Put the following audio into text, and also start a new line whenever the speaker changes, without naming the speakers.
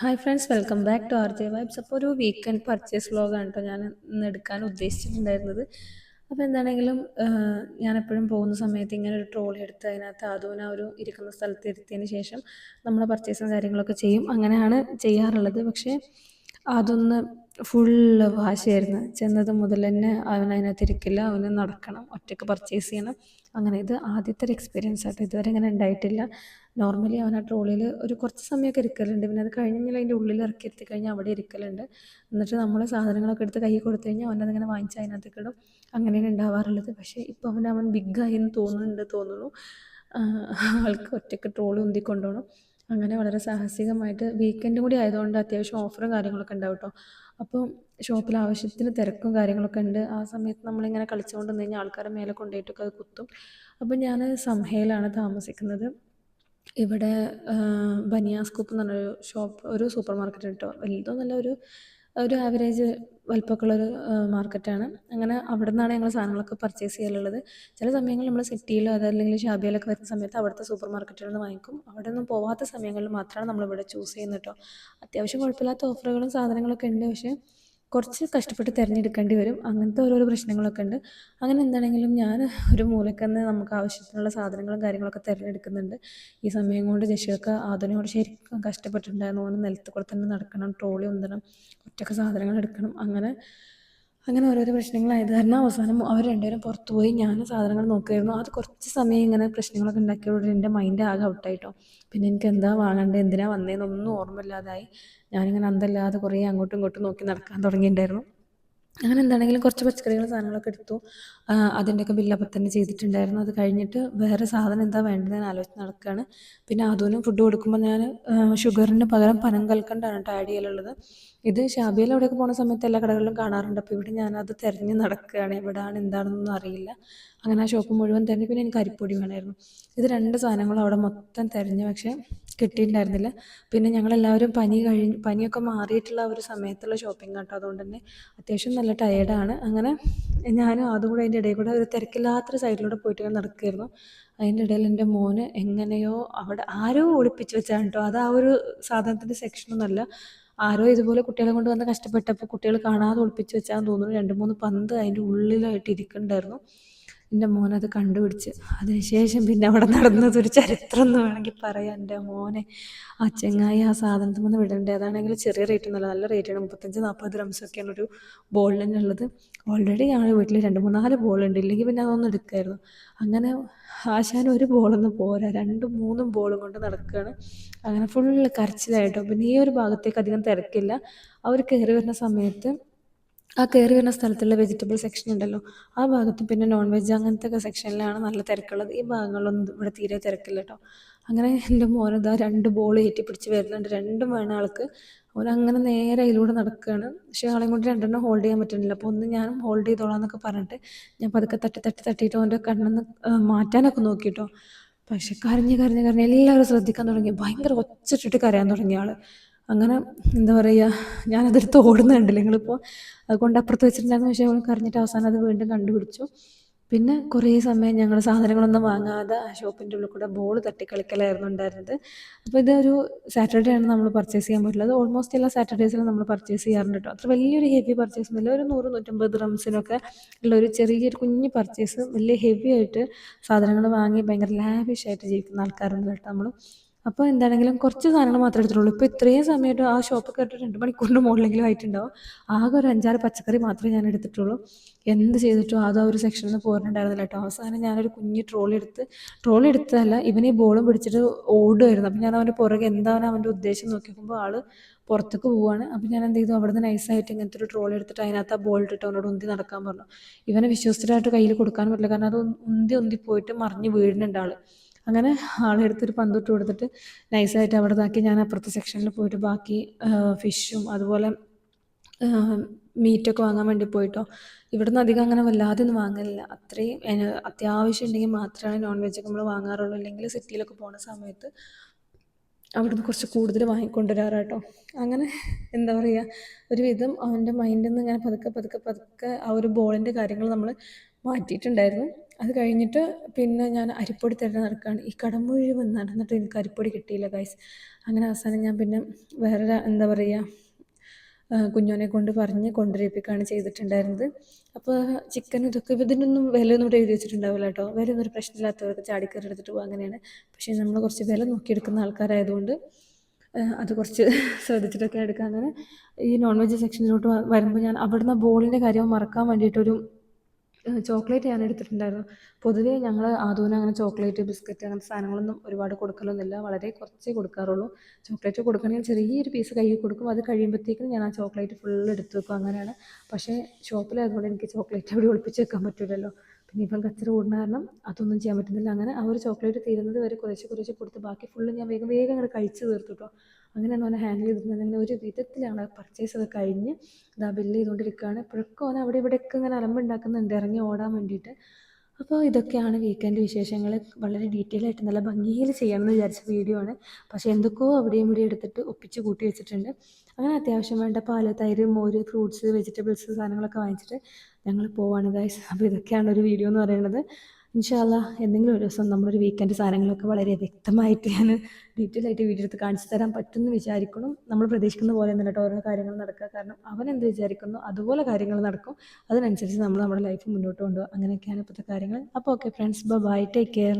Hi friends welcome back to R J vibes അപ്പോൾ ഒരു weekend purchase വ്ളോഗാണ് കേട്ടോ ഞാൻ ഇന്ന് എടുക്കാൻ ഉദ്ദേശിച്ചിട്ടുണ്ടായിരുന്നത്. അപ്പോൾ എന്താണെങ്കിലും ഞാൻ എപ്പോഴും പോകുന്ന സമയത്ത് ഇങ്ങനെ ഒരു ട്രോളി എടുത്ത് അതിനകത്ത് ആദൂന ഒരു ഇരിക്കുന്ന സ്ഥലത്ത് ഇരുത്തിയതിന് ശേഷം നമ്മൾ പർച്ചേസും കാര്യങ്ങളൊക്കെ ചെയ്യും. അങ്ങനെയാണ് ചെയ്യാറുള്ളത്. പക്ഷേ അതൊന്ന് ഫുള്ള് വാശിയായിരുന്നു. ചെന്നത് മുതൽ തന്നെ അവൻ അതിനകത്ത് ഇരിക്കില്ല അവന് നടക്കണം. ഒറ്റയ്ക്ക് പർച്ചേസ് ചെയ്യണം. അങ്ങനെ ഇത് ആദ്യത്തെ ഒരു എക്സ്പീരിയൻസ് ആയിട്ട് ഇതുവരെ അങ്ങനെ ഉണ്ടായിട്ടില്ല. നോർമലി അവൻ ആ ട്രോളിയിൽ ഒരു കുറച്ച് സമയമൊക്കെ ഇരിക്കലുണ്ട്. പിന്നെ അത് കഴിഞ്ഞാൽ അതിന്റെ ഉള്ളിൽ ഇറക്കി എത്തി കഴിഞ്ഞാൽ അവിടെ ഇരിക്കലുണ്ട്. എന്നിട്ട് നമ്മൾ സാധനങ്ങളൊക്കെ എടുത്ത് കൈ കൊടുത്തു കഴിഞ്ഞാൽ അവൻ അതിങ്ങനെ വാങ്ങിച്ച് അതിനകത്തേക്ക് ഇടും അങ്ങനെയാണ് ഉണ്ടാവാറുള്ളത്. പക്ഷേ ഇപ്പോൾ അവൻ അവൻ ബിഗ്ഗായി എന്ന് തോന്നുന്നുണ്ട് തോന്നുന്നു. ആൾക്ക് ഒറ്റയ്ക്ക് ട്രോളി ഉന്തി അങ്ങനെ വളരെ സാഹസികമായിട്ട് വീക്കെൻഡ് കൂടി ആയതുകൊണ്ട് അത്യാവശ്യം ഓഫറും കാര്യങ്ങളൊക്കെ ഉണ്ടാവും കേട്ടോ അപ്പോൾ ഷോപ്പിൽ ആവശ്യത്തിന് തിരക്കും കാര്യങ്ങളൊക്കെ ഉണ്ട്. ആ സമയത്ത് നമ്മളിങ്ങനെ കളിച്ചുകൊണ്ട് നിന്ന് കഴിഞ്ഞാൽ ആൾക്കാരെ മേലെ കൊണ്ടുപോയിട്ടൊക്കെ അത് കുത്തും. അപ്പോൾ ഞാൻ സംഹയിലാണ് താമസിക്കുന്നത്. ഇവിടെ ബനിയാസ് കൂപ്പ് എന്ന് പറഞ്ഞൊരു ഷോപ്പ് ഒരു സൂപ്പർ മാർക്കറ്റ് കേട്ടോ. വലുതൊന്നുമല്ല ഒരു ഒരു ആവറേജ് വലിപ്പമൊക്കെയുള്ളൊരു മാർക്കറ്റാണ് അങ്ങനെ അവിടെ നിന്നാണ് ഞങ്ങൾ സാധനങ്ങളൊക്കെ പർച്ചേസ് ചെയ്യാറുള്ളത്. ചില സമയങ്ങളിൽ നമ്മൾ സിറ്റിയിലോ അതല്ലെങ്കിൽ ഷാബിയിലൊക്കെ വരുന്ന സമയത്ത് അവിടുത്തെ സൂപ്പർ മാർക്കറ്റുകളിൽ നിന്ന് വാങ്ങിക്കും. അവിടെ ഒന്നും പോവാത്ത സമയങ്ങളിൽ മാത്രമാണ് നമ്മളിവിടെ ചൂസ് ചെയ്യുന്നത് കേട്ടോ അത്യാവശ്യം കുഴപ്പമില്ലാത്ത ഓഫറുകളും സാധനങ്ങളൊക്കെ ഉണ്ട്. പക്ഷേ കുറച്ച് കഷ്ടപ്പെട്ട് തിരഞ്ഞെടുക്കേണ്ടി വരും. അങ്ങനത്തെ ഓരോരോ പ്രശ്നങ്ങളൊക്കെ ഉണ്ട്. അങ്ങനെ എന്താണെങ്കിലും ഞാൻ ഒരു മൂലക്കന്ന് നമുക്ക് ആവശ്യത്തിനുള്ള സാധനങ്ങളും കാര്യങ്ങളൊക്കെ തിരഞ്ഞെടുക്കുന്നുണ്ട്. ഈ സമയം കൊണ്ട് ജഷിയൊക്കെ അതിനോട് ശരിക്കും കഷ്ടപ്പെട്ടിട്ടുണ്ടായിരുന്നു. ഓന് നിലത്ത് കൂടെ തന്നെ നടക്കണം ട്രോളി ഉന്തണം ഒറ്റയ്ക്ക് സാധനങ്ങൾ എടുക്കണം. അങ്ങനെ അങ്ങനെ ഓരോരോ പ്രശ്നങ്ങളായത് കാരണം അവസാനം അവർ രണ്ടുപേരും പുറത്തു പോയി ഞാൻ സാധനങ്ങൾ നോക്കുമായിരുന്നു അത് കുറച്ച് സമയം ഇങ്ങനെ പ്രശ്നങ്ങളൊക്കെ ഉണ്ടാക്കിയതോടെ എന്റെ മൈൻഡ് ആകെ ഔട്ടായിട്ടോ പിന്നെ എനിക്ക് എന്താ വാങ്ങേണ്ടത് എന്തിനാണ് വന്നതെന്നൊന്നും ഓർമ്മയില്ലാതായി. ഞാനിങ്ങനെ അന്തല്ലാതെ കുറേ അങ്ങോട്ടും ഇങ്ങോട്ടും നോക്കി നടക്കാൻ തുടങ്ങിയിട്ടുണ്ടായിരുന്നു. അങ്ങനെ എന്താണെങ്കിലും കുറച്ച് പച്ചക്കറികൾ സാധനങ്ങളൊക്കെ എടുത്തു. അതിന്റെയൊക്കെ ബില്ലപ്പം തന്നെ ചെയ്തിട്ടുണ്ടായിരുന്നു. അത് കഴിഞ്ഞിട്ട് വേറെ സാധനം എന്താ വേണ്ടത് ഞാൻ ആലോചിച്ച് നടക്കുകയാണ് പിന്നെ അതുവിനും ഫുഡ് കൊടുക്കുമ്പോൾ ഞാൻ ഷുഗറിന് പകരം പനം കൽക്കണ്ടാണ് കേട്ടോ ആഡ് ചെയ്യലുള്ളത്. ഇത് ഷാബിയിൽ അവിടെയൊക്കെ പോകുന്ന സമയത്ത് എല്ലാ കടകളിലും കാണാറുണ്ട്. അപ്പോൾ ഇവിടെ ഞാനത് തിരഞ്ഞ് നടക്കുകയാണ് എവിടെയാണ് എന്താണെന്നൊന്നും അറിയില്ല. അങ്ങനെ ആ ഷോപ്പ് മുഴുവൻ തന്നെ പിന്നെ എനിക്ക് അരിപ്പൊടി വേണമായിരുന്നു. ഇത് രണ്ട് സാധനങ്ങളും അവിടെ മൊത്തം തിരഞ്ഞു പക്ഷേ കിട്ടിയിട്ടുണ്ടായിരുന്നില്ല. പിന്നെ ഞങ്ങളെല്ലാവരും പനി കഴിഞ്ഞ് പനിയൊക്കെ മാറിയിട്ടുള്ള ഒരു സമയത്തുള്ള ഷോപ്പിംഗ് കേട്ടോ അതുകൊണ്ട് തന്നെ അത്യാവശ്യം നല്ല ടയേർഡാണ് അങ്ങനെ ഞാനും അതും കൂടെ അതിന്റെ ഇടയിൽ കൂടെ ഒരു തിരക്കില്ലാത്തൊരു സൈഡിലൂടെ പോയിട്ട് നടക്കുകയായിരുന്നു. അതിന്റെ ഇടയിൽ എന്റെ മോന് എങ്ങനെയോ അവിടെ ആരോ ഒളിപ്പിച്ച് വെച്ചാണ് കേട്ടോ. അത് ആ ഒരു സാധനത്തിന്റെ സെക്ഷനൊന്നുമല്ല ആരോ ഇതുപോലെ കുട്ടികളെ കൊണ്ട് വന്ന് കഷ്ടപ്പെട്ടപ്പോൾ കുട്ടികൾ കാണാതെ ഒളിപ്പിച്ച് വെച്ചാൽ തോന്നുന്നു. രണ്ട് മൂന്ന് പന്ത് അതിന്റെ ഉള്ളിലായിട്ട് ഇരിക്കുന്നുണ്ടായിരുന്നു. എന്റെ മോനത് കണ്ടുപിടിച്ച്. അതിനുശേഷം പിന്നെ അവിടെ നടന്നതൊരു ചരിത്രം എന്ന് വേണമെങ്കിൽ പറയാം. എന്റെ മോനെ ആ ചെങ്ങായി ആ സാധനത്തിൽ നിന്ന് വിടേണ്ടത് അതാണെങ്കിൽ ചെറിയ റേറ്റ് ഒന്നുമല്ല. നല്ല റേറ്റാണ് മുപ്പത്തഞ്ച് നാൽപ്പത് ഗ്രാംസൊക്കെയാണ് ഒരു ബോളിന് ഉള്ളത്. ഓൾറെഡി ഞങ്ങളുടെ വീട്ടിൽ രണ്ട് മൂന്നാൽ ബോളുണ്ട് ഇല്ലെങ്കിൽ പിന്നെ അതൊന്നും എടുക്കായിരുന്നു. അങ്ങനെ ആശാൻ ഒരു ബോളൊന്നും പോരാ. രണ്ടും മൂന്നും ബോളും കൊണ്ട് നടക്കുകയാണ്. അങ്ങനെ ഫുള്ള് കരച്ചിലായിട്ടോ? പിന്നെ ഈ ഒരു ഭാഗത്തേക്ക് അധികം തിരക്കില്ല. അവർ കയറി വരുന്ന സമയത്ത് ആ കയറി വരുന്ന സ്ഥലത്തുള്ള വെജിറ്റബിൾ സെക്ഷൻ ഉണ്ടല്ലോ. ആ ഭാഗത്ത് പിന്നെ നോൺ വെജ് അങ്ങനത്തെ ഒക്കെ സെക്ഷനിലാണ് നല്ല തിരക്കുള്ളത്. ഈ ഭാഗങ്ങളിലൊന്നും ഇവിടെ തീരെ തിരക്കില്ല കേട്ടോ അങ്ങനെ എന്റെ മോനതാ രണ്ട് ബോൾ ഏറ്റി പിടിച്ച് വരുന്നുണ്ട്. രണ്ടും വേണം ആൾക്ക്. അങ്ങനെ നേരെ അതിലൂടെ നടക്കുകയാണ് പക്ഷേ ആളെയും കൊണ്ട് രണ്ടെണ്ണം ഹോൾഡ് ചെയ്യാൻ പറ്റുന്നില്ല. അപ്പോൾ ഒന്ന് ഞാനും ഹോൾഡ് ചെയ്തോളാം എന്നൊക്കെ പറഞ്ഞിട്ട് ഞാൻ പതുക്കെ തട്ടി തട്ടി തട്ടിയിട്ട് അവന്റെ കണ്ണെന്ന് മാറ്റാനൊക്കെ നോക്കിയിട്ടോ പക്ഷെ കരഞ്ഞ് കരഞ്ഞ് കരഞ്ഞ് എല്ലാവരും ശ്രദ്ധിക്കാൻ തുടങ്ങി. ഭയങ്കര ഒച്ചിട്ടിട്ട് കരയാൻ തുടങ്ങിയ ആൾ അങ്ങനെ എന്താ പറയുക ഞാനതെടുത്ത് ഓടുന്നുണ്ട് നിങ്ങളിപ്പോൾ അതുകൊണ്ട് അപ്പുറത്ത് വെച്ചിട്ടുണ്ടായിരുന്നു പക്ഷേ അവൾ കറിഞ്ഞിട്ട് അവസാനം അത് വീണ്ടും കണ്ടുപിടിച്ചു. പിന്നെ കുറേ സമയം ഞങ്ങൾ സാധനങ്ങളൊന്നും വാങ്ങാതെ ആ ഷോപ്പിന്റെ ഉള്ളിൽ കൂടെ ബോൾ തട്ടി കളിക്കലായിരുന്നു ഉണ്ടായിരുന്നത്. അപ്പോൾ ഇതൊരു സാറ്റർഡേ ആണ് നമ്മൾ പർച്ചേസ് ചെയ്യാൻ പറ്റുള്ളത് ഓൾമോസ്റ്റ് എല്ലാ സാറ്റർഡേസിലും നമ്മൾ പർച്ചേസ് ചെയ്യാറുണ്ട് കേട്ടോ. അത്ര വലിയൊരു ഹെവി പർച്ചേസ് ഒന്നുമില്ല. ഒരു നൂറ് നൂറ്റമ്പത് റംസിനൊക്കെ ഉള്ള ഒരു ചെറിയൊരു കുഞ്ഞ് പർച്ചേസ് വലിയ ഹെവി ആയിട്ട് സാധനങ്ങൾ വാങ്ങി ഭയങ്കര ലാവിഷ് ആയിട്ട് ജീവിക്കുന്ന ആൾക്കാരുണ്ട് കേട്ടോ നമ്മൾ അപ്പോൾ എന്താണെങ്കിലും കുറച്ച് സാധനങ്ങൾ മാത്രമേ എടുത്തിട്ടുള്ളൂ. ഇപ്പോൾ ഇത്രയും സമയമായിട്ട് ആ ഷോപ്പ് കേട്ടിട്ട് രണ്ട് മണിക്കൂറിന്റെ മുകളിലെങ്കിലും ആയിട്ടുണ്ടാവും. ആകെ ഒരു അഞ്ചാറ് പച്ചക്കറി മാത്രമേ ഞാൻ എടുത്തിട്ടുള്ളൂ. എന്ത് ചെയ്തിട്ടും അത് ഒരു സെക്ഷനിൽ നിന്ന് പോരുന്നുണ്ടായിരുന്നില്ല കേട്ടോ. അവസാനം ഞാനൊരു കുഞ്ഞ് ട്രോളി എടുത്ത് ട്രോളി എടുത്തതല്ല ഇവനെ ബോളും പിടിച്ചിട്ട് ഓടുമായിരുന്നു അപ്പം ഞാൻ അവന്റെ പുറകെ എന്താണ് അവന്റെ ഉദ്ദേശം നോക്കിയപ്പോൾ ആൾ പുറത്തേക്ക് പോവാണ്. അപ്പം ഞാൻ എന്ത് ചെയ്തു? അവിടെ നിന്ന് നൈസായിട്ട് ഇങ്ങനത്തെ ഒരു ട്രോൾ എടുത്തിട്ട് അതിനകത്ത് ആ ബോൾ ഇട്ടിട്ട് അവനോട് ഉന്തി നടക്കാൻ പറഞ്ഞു. ഇവനെ വിശ്വസിച്ചിട്ടായിട്ട് കയ്യിൽ കൊടുക്കാൻ പറ്റില്ല. കാരണം അത് ഉന്തി ഉന്തി പോയിട്ട് മറിഞ്ഞ് വീഴുന്നുണ്ട് ആൾ അങ്ങനെ ആളെടുത്തൊരു പന്തൊട്ട് കൊടുത്തിട്ട് നൈസായിട്ട് അവിടെ ഇതാക്കി ഞാൻ അപ്പുറത്തെ സെക്ഷനിൽ പോയിട്ട് ബാക്കി ഫിഷും അതുപോലെ മീറ്റൊക്കെ വാങ്ങാൻ വേണ്ടി പോയിട്ടോ. ഇവിടുന്ന് അധികം അങ്ങനെ വല്ലാതെ ഒന്നും വാങ്ങലില്ല. അത്രയും അത്യാവശ്യം ഉണ്ടെങ്കിൽ മാത്രമാണ് നോൺ വെജൊക്കെ നമ്മൾ വാങ്ങാറുള്ളൂ. അല്ലെങ്കിൽ സിറ്റിയിലൊക്കെ പോകുന്ന സമയത്ത് അവിടുന്ന് കുറച്ച് കൂടുതൽ വാങ്ങിക്കൊണ്ടുവരാറാട്ടോ. അങ്ങനെ എന്താ പറയുക ഒരുവിധം അവന്റെ മൈൻഡിൽ നിന്ന് ഇങ്ങനെ പതുക്കെ പതുക്കെ പതുക്കെ ആ ഒരു ബോളിന്റെ കാര്യങ്ങൾ നമ്മൾ മാറ്റിയിട്ടുണ്ടായിരുന്നു. അത് കഴിഞ്ഞിട്ട് പിന്നെ ഞാൻ അരിപ്പൊടി തിരഞ്ഞ് നടക്കുകയാണ് ഈ കട മുഴുവൻ നടന്നിട്ട് എനിക്ക് അരിപ്പൊടി കിട്ടിയില്ല ഗൈസ് അങ്ങനെ അവസാനം ഞാൻ പിന്നെ വേറെ എന്താ പറയുക കുഞ്ഞോനെ കൊണ്ട് പറഞ്ഞ് കൊണ്ടുവരിപ്പിക്കുകയാണ് ചെയ്തിട്ടുണ്ടായിരുന്നത്. അപ്പോൾ ചിക്കൻ ഇതൊക്കെ ഇതിനൊന്നും വിലയൊന്നും ഇവിടെ എഴുതി വെച്ചിട്ടുണ്ടാവില്ല കേട്ടോ. വിലയൊന്നും ഒരു പ്രശ്നമില്ലാത്തവർക്ക് ചാടിക്കറി എടുത്തിട്ട് പോകും അങ്ങനെയാണ്. പക്ഷേ നമ്മൾ കുറച്ച് വില നോക്കിയെടുക്കുന്ന ആൾക്കാരായതുകൊണ്ട് അത് കുറച്ച് ശ്രദ്ധിച്ചിട്ടൊക്കെ എടുക്കുക അങ്ങനെ ഈ നോൺ വെജ് സെക്ഷനിലോട്ട് വരുമ്പോൾ ഞാൻ അവിടുന്ന് ബോളിന്റെ കാര്യം മറക്കാൻ വേണ്ടിയിട്ടൊരു ചോക്ലേറ്റ് ഞാൻ എടുത്തിട്ടുണ്ടായിരുന്നു. പൊതുവേ ഞങ്ങൾ ആദൂന് അങ്ങനെ ചോക്ലേറ്റ് ബിസ്ക്കറ്റ് അങ്ങനത്തെ സാധനങ്ങളൊന്നും ഒരുപാട് കൊടുക്കലൊന്നുമില്ല. വളരെ കുറച്ചേ കൊടുക്കാറുള്ളൂ. ചോക്ലേറ്റ് കൊടുക്കണമെങ്കിൽ ചെറിയൊരു പീസ് കയ്യിൽ കൊടുക്കും. അത് കഴിയുമ്പോഴത്തേക്കും ഞാൻ ആ ചോക്ലേറ്റ് ഫുൾ എടുത്ത് വെക്കും അങ്ങനെയാണ്. പക്ഷേ ഷോപ്പിലായതുകൊണ്ട് എനിക്ക് ചോക്ലേറ്റ് അവിടെ ഒളിപ്പിച്ച് വെക്കാൻ പറ്റില്ലല്ലോ പിന്നെ ഇപ്പം കച്ചറ കൂടുന്ന കാരണം അതൊന്നും ചെയ്യാൻ പറ്റുന്നില്ല. അങ്ങനെ ആ ഒരു ചോക്ലേറ്റ് തീരുന്നത് വരെ കുറേശ്ശെ കുറേശ്ശെ കൊടുത്ത് ബാക്കി ഫുള്ള് ഞാൻ വേഗം വേഗം അങ്ങോട്ട് കഴിച്ച് തീർത്തു കേട്ടോ അങ്ങനെയാണ് അവനെ ഹാൻഡിൽ ചെയ്തിരുന്നത്. അങ്ങനെ ഒരു വിധത്തിലാണ് പർച്ചേസ് ഒക്കെ കഴിഞ്ഞ് ഇതാ ബില്ല് ചെയ്തുകൊണ്ടിരിക്കുകയാണ് ഇപ്പോഴൊക്കെ അവൻ അവിടെ ഇവിടെയൊക്കെ ഇങ്ങനെ അലമ്പുണ്ടാക്കുന്നുണ്ട്. ഇറങ്ങി ഓടാൻ വേണ്ടിയിട്ട്. അപ്പോൾ ഇതൊക്കെയാണ് വീക്കെൻഡ് വിശേഷങ്ങൾ വളരെ ഡീറ്റെയിൽ ആയിട്ട് നല്ല ഭംഗിയിൽ ചെയ്യണമെന്ന് വിചാരിച്ച വീഡിയോ ആണ്. പക്ഷേ എന്തൊക്കെയോ അവിടെയും ഇവിടെ എടുത്തിട്ട് ഒപ്പിച്ച് കൂട്ടി വെച്ചിട്ടുണ്ട്. അങ്ങനെ അത്യാവശ്യം വേണ്ട പാൽ തൈര് മോര് ഫ്രൂട്ട്സ് വെജിറ്റബിൾസ് സാധനങ്ങളൊക്കെ വാങ്ങിച്ചിട്ട് ഞങ്ങൾ പോവാണ് ഗൈസ് അപ്പോൾ ഇതൊക്കെയാണ് ഒരു വീഡിയോ എന്ന് പറയുന്നത്. ഇൻഷാല്ല എന്തെങ്കിലും ഒരു ദിവസം നമ്മളൊരു വീക്കെൻഡ് സാധനങ്ങളൊക്കെ വളരെ വ്യക്തമായിട്ട് ഞാൻ ഡീറ്റെയിൽ ആയിട്ട് വീഡിയോ എടുത്ത് കാണിച്ചു തരാൻ പറ്റുമെന്ന് വിചാരിക്കണം നമ്മൾ പ്രതീക്ഷിക്കുന്ന പോലെ തന്നെ കേട്ടോ ഓരോ കാര്യങ്ങൾ നടക്കുക. കാരണം അവൻ എന്ത് വിചാരിക്കുന്നു അതുപോലെ കാര്യങ്ങൾ നടക്കും. അതിനനുസരിച്ച് നമ്മൾ നമ്മുടെ ലൈഫ് മുന്നോട്ട് കൊണ്ടുപോകും അങ്ങനെയൊക്കെയാണ് ഇപ്പോഴത്തെ കാര്യങ്ങൾ. അപ്പോൾ okay friends bye take care